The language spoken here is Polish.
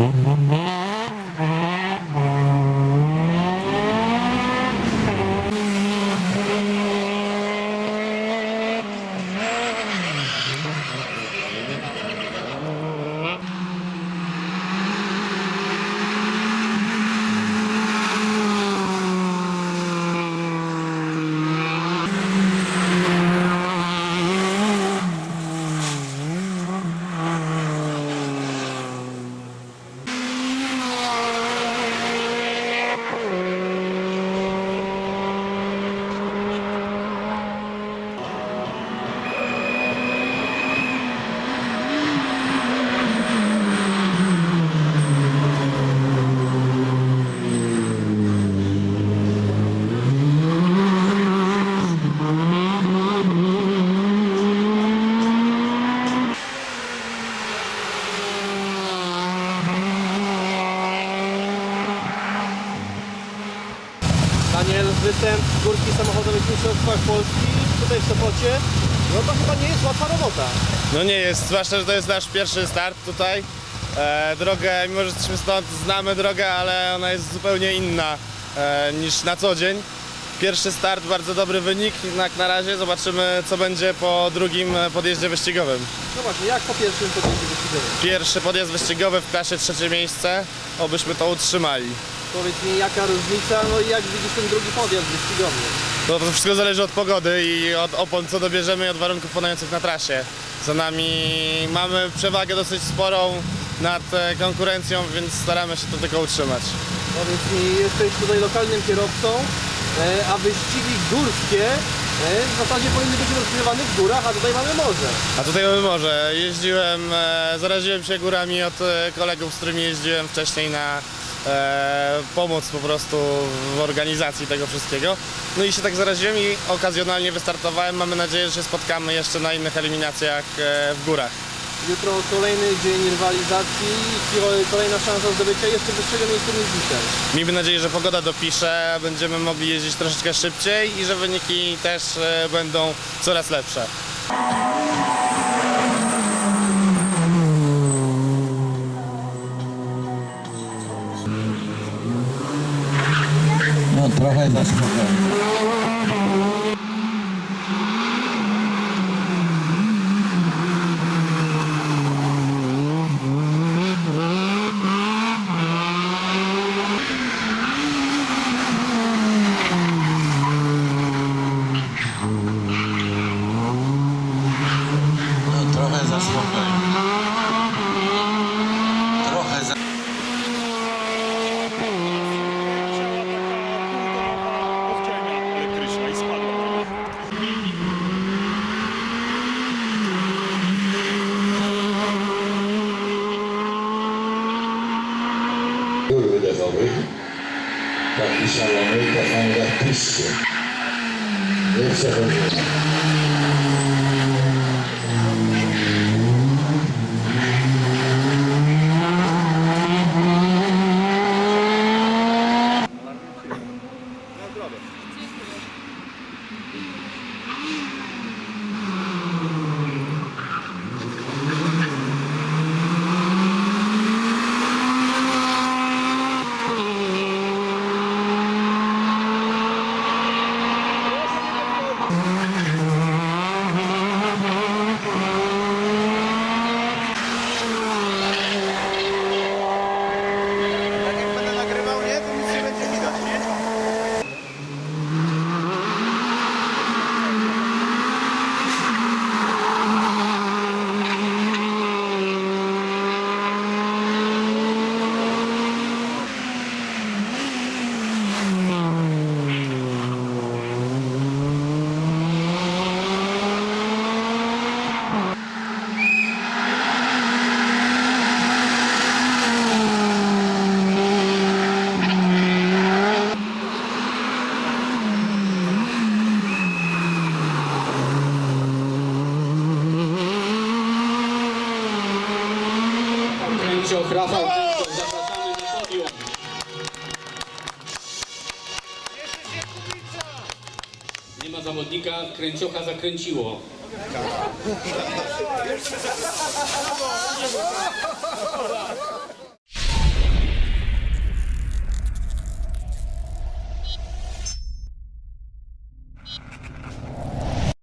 no, no, no. Daniel, występ z górki samochodowych w mistrzostwach Polski, tutaj w Sopocie, no to chyba nie jest łatwa robota. No nie jest, zwłaszcza, że to jest nasz pierwszy start tutaj. E, drogę, mimo że jesteśmy stąd, znamy drogę, ale ona jest zupełnie inna e, niż na co dzień. Pierwszy start, bardzo dobry wynik, jednak na razie zobaczymy co będzie po drugim podjeździe wyścigowym. No właśnie, jak po pierwszym podjęciu wyścigowym? Pierwszy podjazd wyścigowy w klasie trzecie miejsce, obyśmy to utrzymali. Powiedz mi, jaka różnica, no i jak widzisz ten drugi podjazd wyścigowy? To, to wszystko zależy od pogody i od opon, co dobierzemy i od warunków panujących na trasie. Za nami mamy przewagę dosyć sporą nad e, konkurencją, więc staramy się to tylko utrzymać. Powiedz mi, jesteś tutaj lokalnym kierowcą, e, a wyścigi górskie e, w zasadzie powinny być rozgrywane w górach, a tutaj mamy morze. A tutaj mamy morze. Jeździłem, zaraziłem się górami od kolegów, z którymi jeździłem wcześniej na e, pomoc po prostu w organizacji tego wszystkiego. No i się tak zaraziłem i okazjonalnie wystartowałem. Mamy nadzieję, że się spotkamy jeszcze na innych eliminacjach e, w górach. Jutro kolejny dzień rywalizacji i kolejna szansa zdobycia jeszcze wyższego miejsca niż dzisiaj. Miejmy nadzieję, że pogoda dopisze, będziemy mogli jeździć troszeczkę szybciej i że wyniki też e, będą coraz lepsze. No trochę za spokojnie. Były wydechowy, taki szalony, kochani, jak piskie. Nie przechodzimy. Rafał zapraszamy na podium. Nie ma zawodnika, Kręciocha zakręciło.